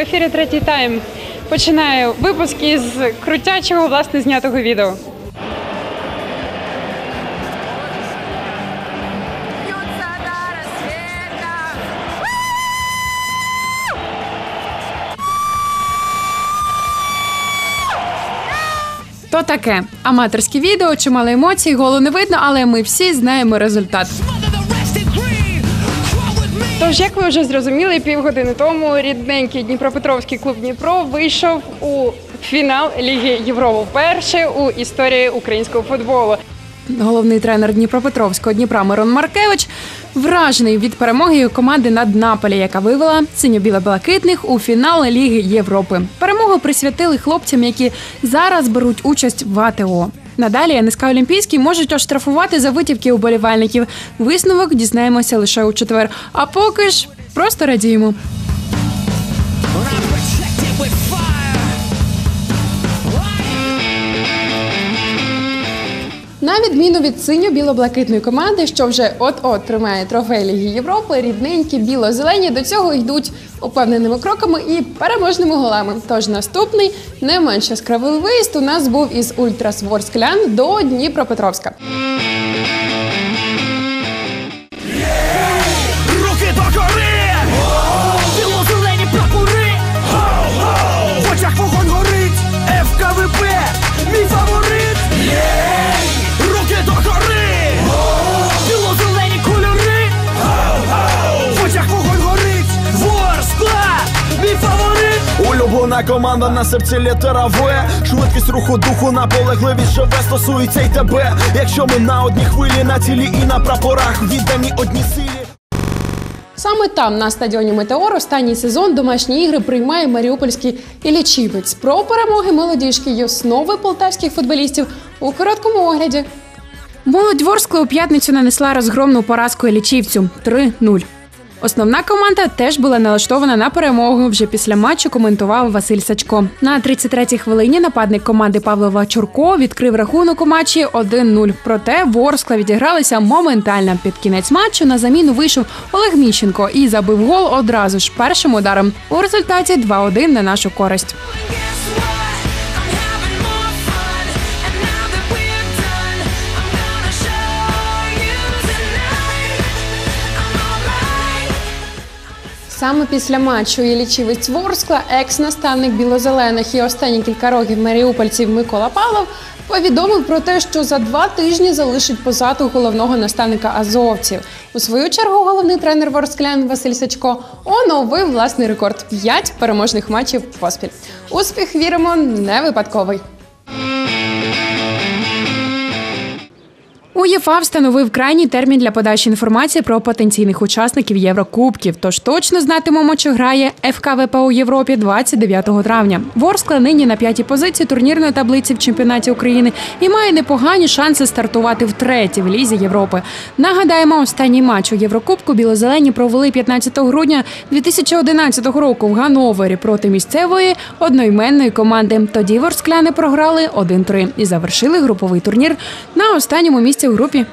Ефірі третій тайм. Починаю випуск із крутячого власне знятого відео. То таке аматорське відео, чимало емоцій, голу не видно, але ми всі знаємо результат. Тож, як ви вже зрозуміли, півгодини тому рідненький Дніпропетровський клуб Дніпро вийшов у фінал Ліги Європи вперше у історії українського футболу. Головний тренер Дніпропетровського Дніпра Мирон Маркевич вражений від перемоги команди над Наполі, яка вивела синьо-біло-блакитних у фінал Ліги Європи. Перемогу присвятили хлопцям, які зараз беруть участь в АТО. Надалі НСК Олімпійський можуть оштрафувати за витівки уболівальників. Висновок дізнаємося лише у четвер. А поки ж просто радіємо. На відміну від синьо-біло-блакитної команди, що вже от-от тримає трофей Ліги Європи, рідненькі біло-зелені до цього йдуть упевненими кроками і переможними голами. Тож наступний не менш яскравий виїзд у нас був із Ультрасворсклян до Дніпропетровська. Команда на серці літера В Швидкість руху духу наполегливість живе стосується й тебе Якщо ми на одній хвилі, на цілі і на прапорах Віддані одній силі Саме там, на стадіоні Метеор, останній сезон домашні ігри приймає Маріупольський Іллічівець. Про перемоги молодіжки і основи полтавських футболістів у короткому огляді. Молодь Ворскла у п'ятницю нанесла розгромну поразку Іллічівцю 3-0. Основна команда теж була налаштована на перемогу. Вже після матчу коментував Василь Сачко. На 33-й хвилині нападник команди Павлова Чурко відкрив рахунок у матчі 1-0. Проте Ворскла відігралися моментально. Під кінець матчу на заміну вийшов Олег Міщенко і забив гол одразу ж першим ударом. У результаті 2-1 на нашу користь. Саме після матчу Іллічівець Ворскла, екс-наставник білозелених і останні кілька років маріупольців Микола Павлов повідомив про те, що за два тижні залишить позаду головного наставника азовців. У свою чергу головний тренер ворсклян Василь Сачко оновив власний рекорд п'ять переможних матчів поспіль. Успіх віримо не випадковий. УЄФА встановив крайній термін для подачі інформації про потенційних учасників Єврокубків. Тож точно знатимемо, чи грає ФК ВП у Європі 29 травня. Ворскла нині на п'ятій позиції турнірної таблиці в чемпіонаті України і має непогані шанси стартувати втретє в лізі Європи. Нагадаємо, останній матч у Єврокубку білозелені провели 15 грудня 2011 року в Гановері проти місцевої одноіменної команди. Тоді ворскляни програли 1-3 і завершили груповий турнір на останньому місці у групі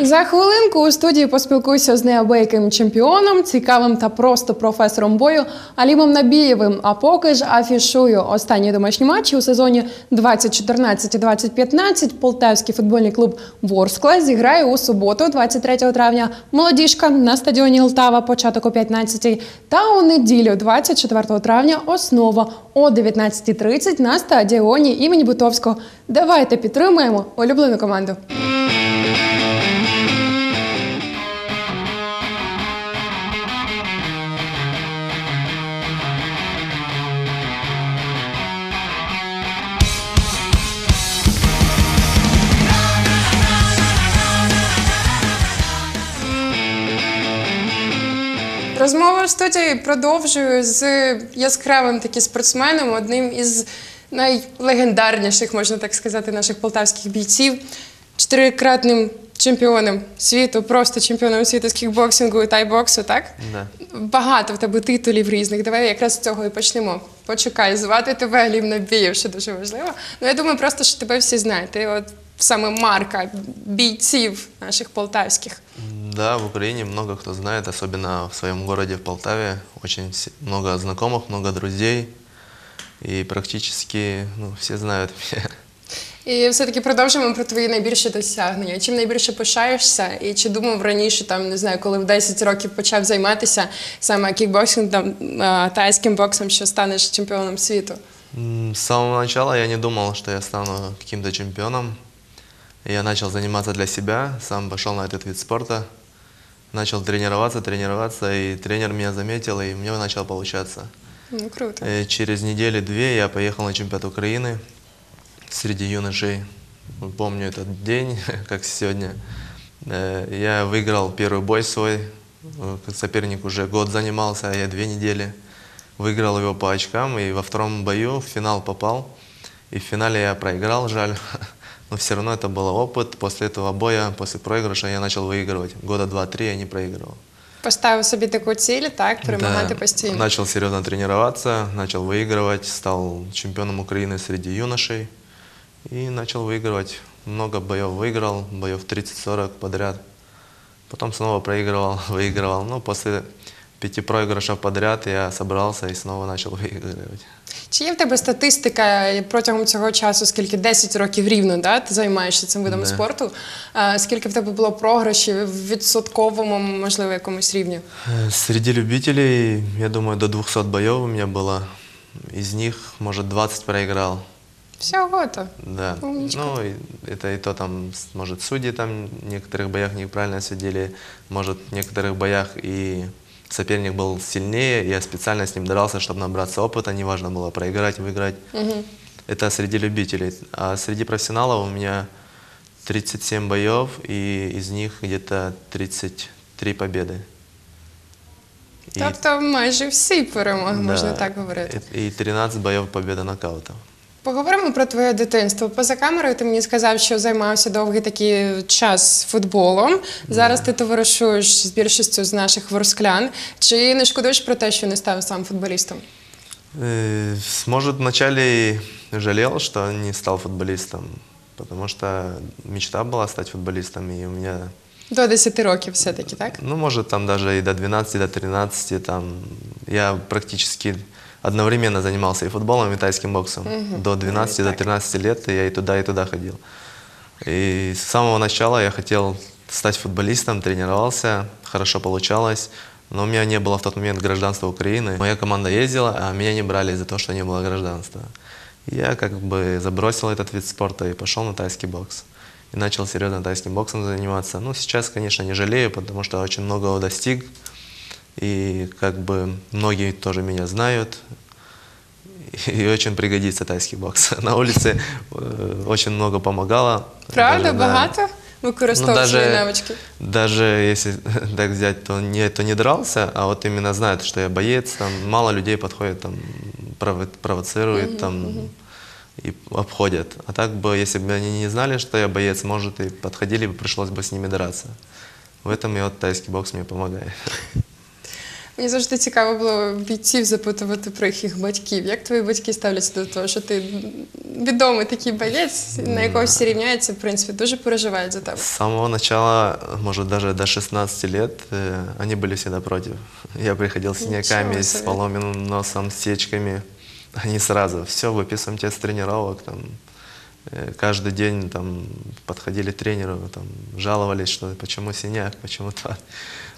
За хвилинку у студії поспілкуюся з неабияким чемпіоном, цікавим та просто професором бою Алімом Набієвим. А поки ж афішую останні домашні матчі у сезоні 2014-2015 Полтавський футбольний клуб Ворскла зіграє у суботу, 23 травня. Молодіжка на стадіоні Лтава, початок о 15 та у неділю, 24 травня, основа о 19.30 на стадіоні імені Бутовського. Давайте підтримуємо улюблену команду. В студії продовжую з яскравим таким спортсменом, одним із найлегендарніших, можна так сказати, наших полтавських бійців, чотирикратним чемпіоном світу, просто чемпіоном світу з кікбоксингу і тайбоксу, так? Да. Багато в тебе титулів різних. Давай якраз з цього і почнемо. Почекай, звати тебе Алім Набієв, що дуже важливо. Ну я думаю, просто що тебе всі знають. Ти от саме марка бійців наших полтавських? Да, в Украине много кто знает, особенно в своем городе, в Полтаве. Очень много знакомых, много друзей. И практически ну, все знают меня. І все-таки продовжуємо про твої найбільші досягнення. Чим найбільше пишаєшся, і чи думав раніше, там не знаю, коли в 10 років почав займатися саме кікбоксингом, тайським боксом, що станеш чемпіоном світу? С самого начала я не думал, что я стану каким-то чемпионом. Я начал заниматься для себя, сам пошел на этот вид спорта. Начал тренироваться, тренироваться, и тренер меня заметил, и мне начало получаться. Ну круто. Э, Через неделю-две я поехал на чемпионат Украины среди юношей. Помню этот день, как сегодня. Э, Я выиграл первый бой свой. Э, Соперник уже год занимался, а я две недели. Выиграл его по очкам, и во втором бою в финал попал. И в финале я проиграл, жаль. Но все равно это был опыт. После этого боя, после проигрыша я начал выигрывать. Года два-три я не проигрывал. Поставив собі таку ціль, так, перемагати Да, постійно. Начал серьезно тренироваться, начал выигрывать, стал чемпионом Украины среди юношей и начал выигрывать. Много боев выиграл, боев 30-40 подряд. Потом снова проигрывал, выигрывал. Ну, после пяти проигрышев подряд я собрался и снова начал выигрывать. Чи є в тебе статистика протягом цього часу, скільки 10 років рівно да, ти займаєшся цим видом Да. спорту? А, скільки в тебе було програшів в відсотковому, можливо, якомусь рівні? Э, Среди любителей, я думаю, до 200 боев у меня было. Из них, может, 20 проиграл. Всього то. Да. Умничка. Ну, и это и то там, с- может, судьи там в некоторых боях неправильно судили, может, в некоторых боях и соперник был сильнее, я специально с ним дрался, чтобы набраться опыта, неважно было проиграть, выиграть. Это среди любителей. А среди профессионалов у меня 37 боев, и из них где-то 33 победы. Тобто майже всі перемоги, можна да, так говорити. И 13 боев победа нокаутом. Поговоримо про твоє дитинство. Поза камерою ти мені сказав, що займався довгий такий час футболом. Зараз ти товаришуєш з більшістю з наших ворсклян. Чи не шкодуєш про те, що не став сам футболістом? Э, с- Может, вначале и жалел, что не стал футболистом, потому что мечта была стать футболистом, и у меня, До 10 років все-таки, так? ну, может, там даже и до 12, до 13, там, я практически одновременно занимался и футболом, и тайским боксом. До 12, до 13 лет я и туда, и туда ходил. И с самого начала я хотел стать футболистом, тренировался, хорошо получалось, но у меня не было в тот момент гражданства Украины. Моя команда ездила, а меня не брали из-за того, что не было гражданства. Я как бы забросил этот вид спорта и пошел на тайский бокс. И начал серьезно тайским боксом заниматься. Ну, сейчас, конечно, не жалею, потому что очень многого достиг. И как бы многие тоже меня знают. И очень пригодится тайский бокс. На улице э, очень много помогало. Правда, Даже, да. багато Ну, свої даже, навички? даже если так взять, то не, то не дрался, а вот именно знают, что я боец, там мало людей подходит, там прово- провоцируют, там и обходят. А так бы, если бы они не знали, что я боец, может и подходили бы, пришлось бы с ними драться. В этом и вот тайский бокс мне помогает. Мені завжди цікаво було бійців запитувати про їх батьків. Як твої батьки ставляться до того, що ти відомий такий боєць, на якого всі рівняються, в принципі, дуже переживають за тебе. С самого начала, может даже до 16 лет, э, они были всегда против. Я приходил с синяками, Ничего с себе. поломенным носом, с сечками. Они сразу, все, выписываем тебя с тренировок. Там, э, каждый день там, подходили к тренеру, там, жаловались, что почему синяк, почему так.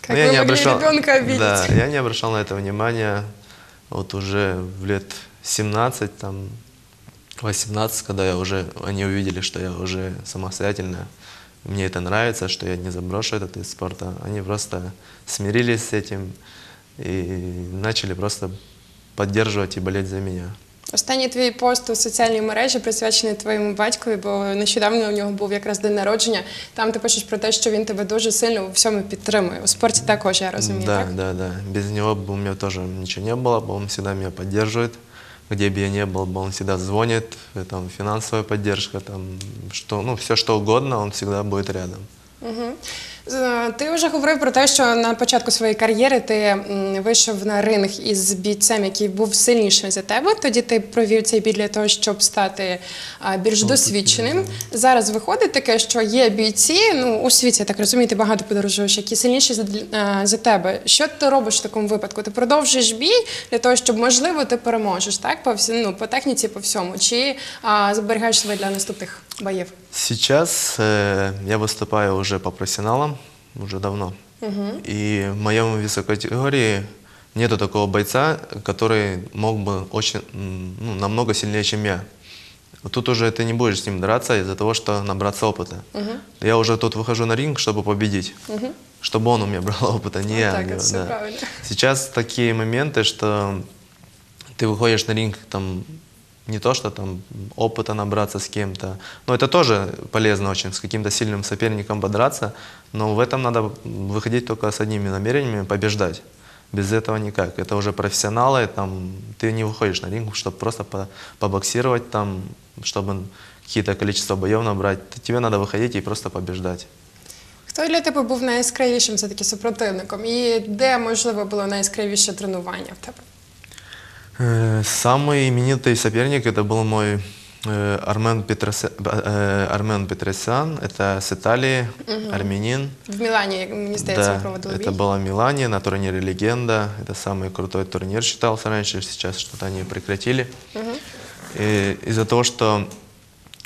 Как вы могли ребенка обидеть? Да, я не обращал на это внимания. Вот уже в лет 17, там, 18, когда я уже, они увидели, что я уже самостоятельно, мне это нравится, что я не заброшу этот вид спорта, они просто смирились с этим и начали просто поддерживать и болеть за меня. Останній твій пост у соціальній мережі присвячений твоєму батькові, бо нещодавно у нього був якраз день народження. Там ти пишеш про те, що він тебе дуже сильно у всьому підтримує. У спорті також я розумію. да, так? да, да. Без него бы у меня тоже ничего не было, бы он всегда меня поддерживает. Где бы я ни был, бы он всегда звонит, э, там финансовая поддержка, там что, ну все что угодно, он всегда будет рядом. Угу. З- Ти вже говорив про те, що на початку своєї кар'єри ти вийшов на ринг із бійцем, який був сильнішим за тебе. Тоді ти провів цей бій для того, щоб стати більш досвідченим. Зараз виходить таке, що є бійці. Ну у світі я так розумію, ти багато подорожуєш, які сильніші за, за тебе. Що ти робиш в такому випадку? Ти продовжуєш бій для того, щоб можливо ти переможеш, так по всі, ну, по техніці, по всьому, чи а, зберігаєш себе для наступних боїв? Сейчас э, я выступаю уже по профессионалам, уже давно. И в моем весовой категории нету такого бойца, который мог бы очень, ну, намного сильнее, чем я. Вот Тут уже ты не будешь с ним драться из-за того, что набраться опыта. Я уже тут выхожу на ринг, чтобы победить. Чтобы он у меня брал опыта, не я. так, у него, это всё правильно. Сейчас такие моменты, что ты выходишь на ринг, там не то, что там опыта набраться с кем-то, но это тоже полезно очень, с каким-то сильным соперником подраться, но в этом надо выходить только с одними намерениями, побеждать. Без этого никак. Это уже профессионалы, там, ты не выходишь на ринг, чтобы просто по- побоксировать там, чтобы какие-то количество боев набрать. Тебе надо выходить и просто побеждать. Хто для тебе був найяскравішим все-таки супротивником? І де, можливо, було найяскравіше тренування в тебе? Э, Самый именитый соперник это был мой э, Армен, Петросян, Армен Петросян. Это с Италии, армянин. В Мілані, як мені здається, ви Да, проводили бій. это было в Милане на турнире «Легенда». Это самый крутой турнир считался раньше, сейчас что-то они прекратили. И из-за того, что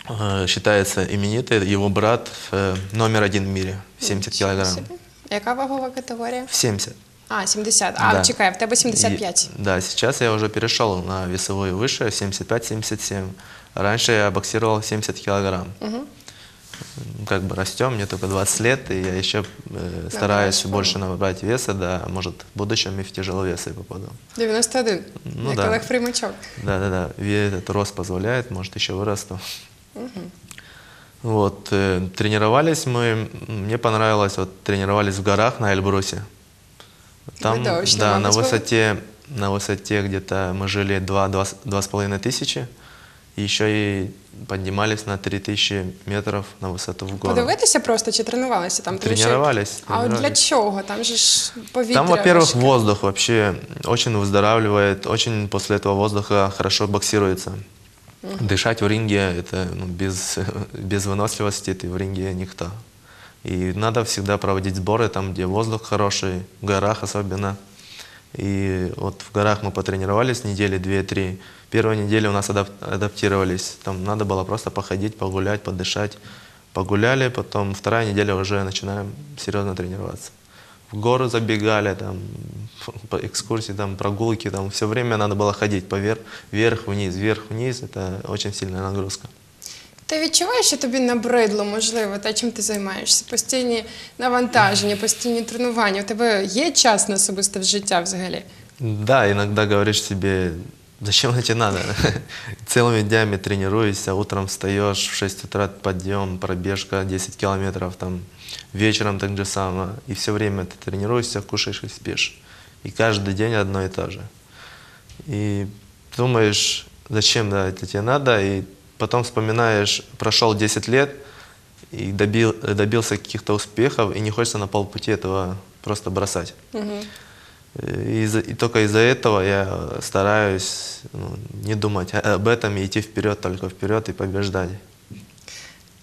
э, считается именитый, его брат э, номер один в мире, 70 килограмм. Собі. Яка вагова категорія? В 70. А, 70. А, Да. чекай, в тебе 75. И- да, сейчас я уже перешел на весовую выше, 75-77. Раньше я боксировал 70 килограмм. М, Как бы растем, мне только 20 лет, и я еще э, стараюсь форму. больше набрать веса, да, может, в будущем и в тяжеловесы попаду. 91. Ну як да. Олег Фримачок. Да-да-да, этот рост позволяет, может, еще вырасту. Вот, э, тренировались мы, мне понравилось, вот тренировались в горах на Эльбрусе. Там, Видовищно, да, на высоте, на высоте где-то мы жили два, два, с- два с половиной тысячи, и еще и поднимались на 3000 метров на высоту в гору. Подивитися просто чи тренувалися там? Тренувались, А от для чого? Там же ж повітря. Там, во-первых, воздух вообще очень выздоравливает, очень после этого воздуха хорошо боксируется. Дышать в ринге, это ну, без, без выносливости ты в ринге никто. И надо всегда проводить сборы там, где воздух хороший, в горах особенно. И вот в горах мы потренировались недели две-три. Первая неделя у нас адап- адаптировались. Там надо было просто походить, погулять, подышать. Погуляли, потом вторая неделя уже начинаем серьезно тренироваться. В горы забегали, там, по экскурсии, там, прогулки, там, все время надо было ходить по вверх, вверх-вниз, вверх-вниз. Это очень сильная нагрузка. Ти відчуваєш, що тобі набридло, можливо, те, чим ти займаєшся? Постійні навантаження, постійні тренування. У тебе є час на особисте життя взагалі? Да, иногда говоришь себе, зачем это тебе надо? Целыми днями тренируешься, утром встаешь, в 6 утра подъем, пробежка 10 километров, там, вечером так же самое. И все время ты тренируешься, кушаешь и спишь. И каждый день одно и то же. И думаешь, зачем да, это тебе надо, и потом вспоминаешь, прошел 10 лет, и добил, добился каких-то успехов, и не хочется на полпути этого просто бросать. И, из- и только из-за этого я стараюсь ну, не думать о- об этом и идти вперед, только вперед и побеждать.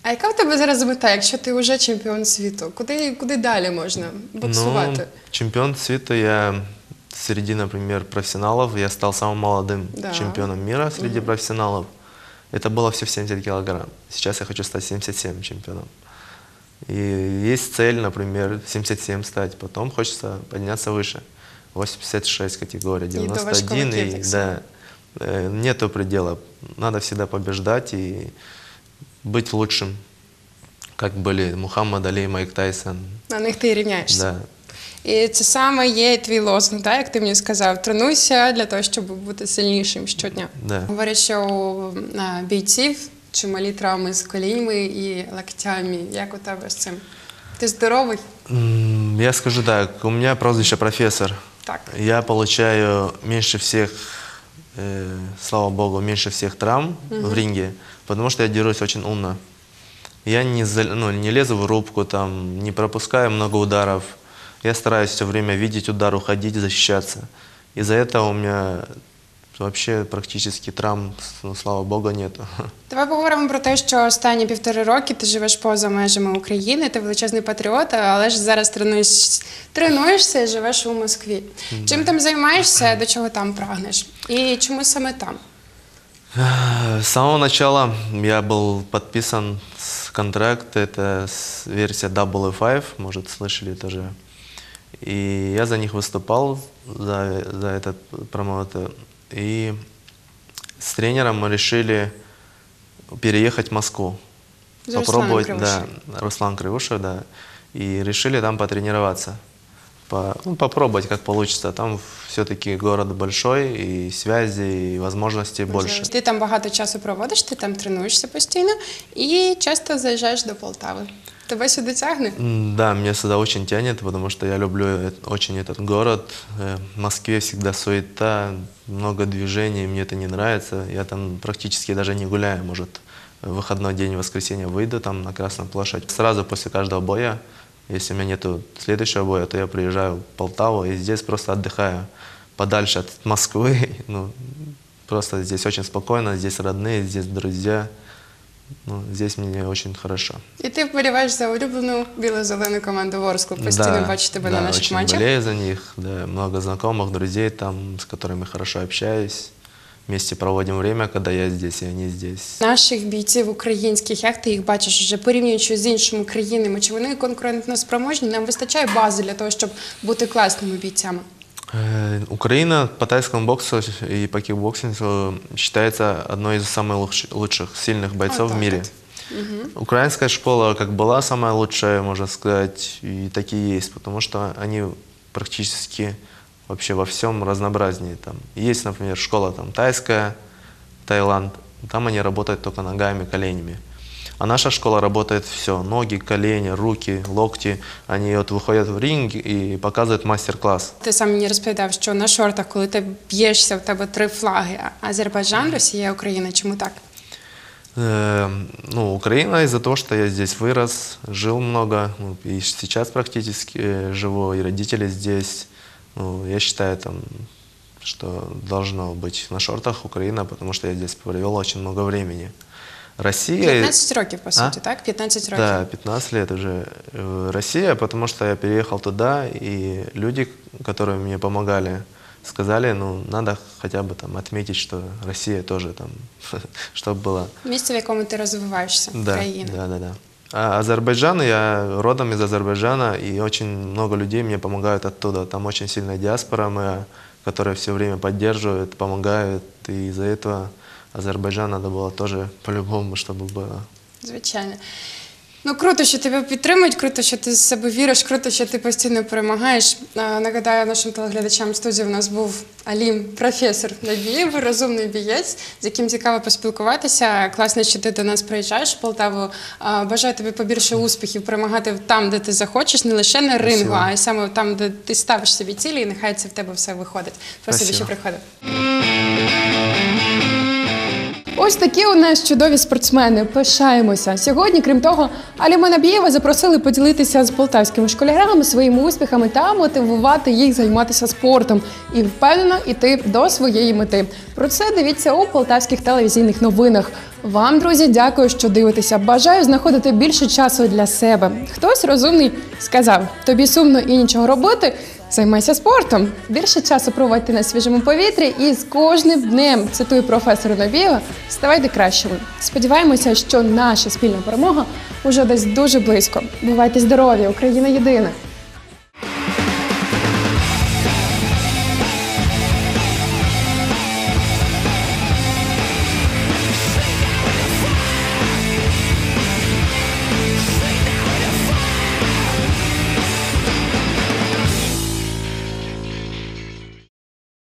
А яка в тебе зараз мета, якщо ти вже чемпіон світу? Куди, куди далі можна боксувати? Ну, чемпион света я среди, например, профессионалов, я стал самым молодым Да. чемпионом мира среди профессионалов. Это было все в 70 килограмм. Сейчас я хочу стать 77 чемпионом. И есть цель, например, 77 стать. Потом хочется подняться выше. 86 категория, до 91. важковиків И, так само. да, э, нету предела. Надо всегда побеждать и быть лучшим. Как были Мухаммад Али, Майк Тайсон. На них ти рівняєшся. Да, І це саме є твій лозунг, так, як ти мені сказав, тренуйся для того, щоб бути сильнішим щодня. Да. Говорять, що у а, бійців чималі травми з коліньми і локтями. Як у тебе з цим? Ти здоровий? М, Я скажу так, у меня прозвище профессор. Так. Я получаю меньше всех, э, слава богу, меньше всех травм в ринге, потому что я дерусь очень умно. Я не, зал- ну, не лезу в рубку, там, не пропускаю много ударов. Я стараюсь все время видеть удар, уходить, защищаться. Из-за этого у меня вообще практически травм, ну, слава богу, нету. Давай поговоримо про те, що останні півтори роки ти живеш поза межами України, ти величезний патріот, але ж зараз тренуєш, тренуєшся і живеш у Москві. Чим там займаєшся, до чого там прагнеш? І чому саме там? С самого начала я был подписан с контракт, это с- версия W5, может, слышали тоже. И я за них выступал, за, за этот промоутер. И с тренером мы решили переехать в Москву. За Русланом попробовать, да, Кривошеем. Руслан Кривушев, да. И решили там потренироваться По- ну, попробовать, как получится. Там все-таки город большой, и связи, и возможностей больше. Ти там багато часу проводиш, ти там тренуєшся постійно і часто заїжджаєш до Полтави. Тебе сюди тягне? М, Да, меня сюда очень тянет, потому что я люблю э- очень этот город. Э, В Москве всегда суета, много движений, мне это не нравится. Я там практически даже не гуляю, может, в выходной день, в воскресенье выйду там на Красную площадь. Сразу после каждого боя, если у меня нету следующего боя, то я приезжаю в Полтаву и здесь просто отдыхаю подальше от Москвы. Ну, просто здесь очень спокойно, здесь родные, здесь друзья. Ну, здесь мне очень хорошо. І ти вболіваєш за улюблену біло-зелену команду Ворсклу. Постійно бачу тебе на наших очень матчах. болею за них, да, много знакомых, друзей там, с которыми хорошо общаюсь. Вместе проводим время, когда я здесь и они здесь. Наших бійців українських, як ти їх бачиш вже порівнюючи з іншими країнами, чи вони конкурентно спроможні? Нам вистачає бази для того, щоб бути класними бійцями. Э, Украина по тайскому боксу и по кикбоксингу считается одной из самых луч- лучших, сильных бойцов так в мире. вот. Украинская школа как была самая лучшая, можно сказать, и так и есть, потому что они практически вообще во всем разнообразнее. Там есть, например, школа там тайская, Таиланд, там они работают только ногами, коленями. А наша школа работает все, ноги, колени, руки, локти. Они вот выходят в ринг и показывают мастер-класс. Ти сам мені розповідав, що на шортах, коли ти б'єшся, у тебе три флаги: Азербайджан, Росія, Україна. Чому так? Э, ну, Украина из-за того, что я здесь вырос, жил много, ну, и сейчас практически э, живу, и родители здесь. Ну, я считаю, там, что должно быть на шортах Украина, потому что я здесь провел очень много времени. Россия... 15 років, по суті, А? так? 15 років. Да, 15 лет уже. Э, Россия, потому что я переехал туда, и люди, которые мне помогали, сказали, ну, надо хотя бы там отметить, что Россия тоже там, чтобы была. Місце, в якому ти розвиваєшся, Да, країна. да, да, да. А Азербайджан, я родом из Азербайджана, и очень много людей мне помогают оттуда. Там очень сильная диаспора моя, которая все время поддерживает, помогает, и из-за этого Азербайджан надо было тоже по-любому, чтобы было. Звичайно. Ну круто, що тебе підтримують, круто, що ти з себе віриш, круто, що ти постійно перемагаєш. А, Нагадаю нашим телеглядачам в студії у нас був Алім, професор Набієв, розумний бієць, з яким цікаво поспілкуватися. Класно, що ти до нас приїжджаєш в Полтаву. А, Бажаю тобі побільше успіхів, перемагати там, де ти захочеш, не лише на рингу, Спасибо. а й саме там, де ти ставиш собі цілі, і нехай це в тебе все виходить. Спасибі, що Спасибо. приходив. Ось такі у нас чудові спортсмени. Пишаємося. Сьогодні, крім того, Аліма Набієва запросили поділитися з полтавськими школярами своїми успіхами та мотивувати їх займатися спортом і впевнено йти до своєї мети. Про це дивіться у полтавських телевізійних новинах. Вам, друзі, дякую, що дивитеся. Бажаю знаходити більше часу для себе. Хтось розумний сказав: тобі сумно і нічого робити. Займайся спортом. Більше часу проводьте на свіжому повітрі і з кожним днем, цитую професора Набієва, ставайте кращими. Сподіваємося, що наша спільна перемога уже десь дуже близько. Бувайте здорові, Україна єдина.